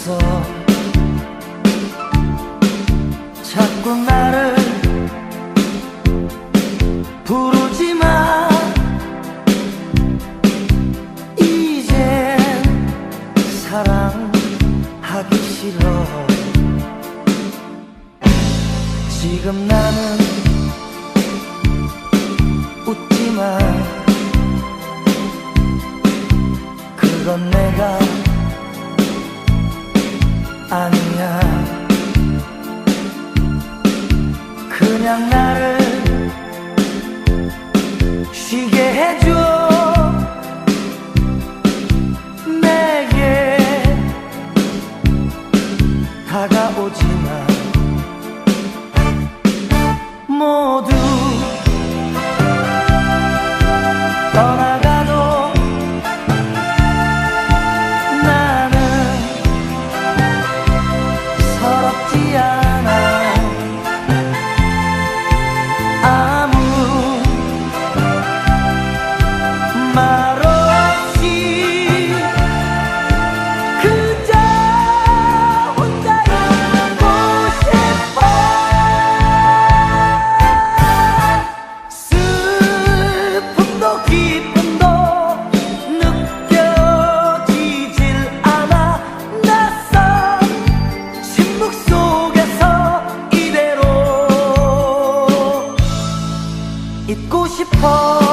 있어. 자꾸 나를 부르지만 이제 사랑하기 싫어. 지금 나는 웃지만 그건 내가 아니야. 그냥 나를 쉬게 해줘 싶어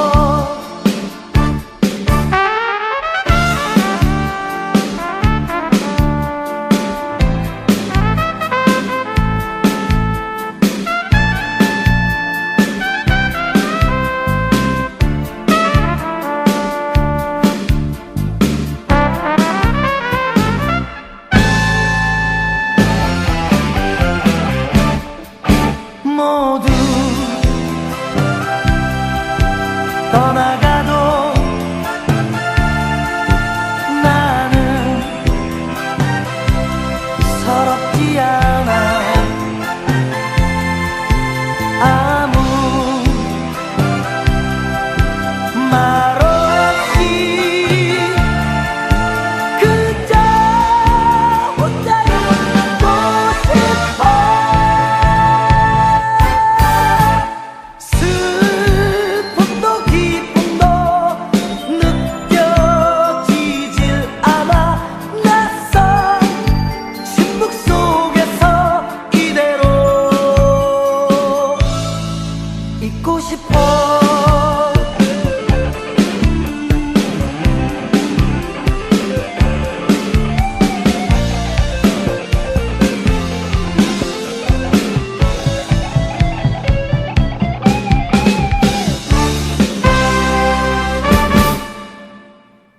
잊고 싶어.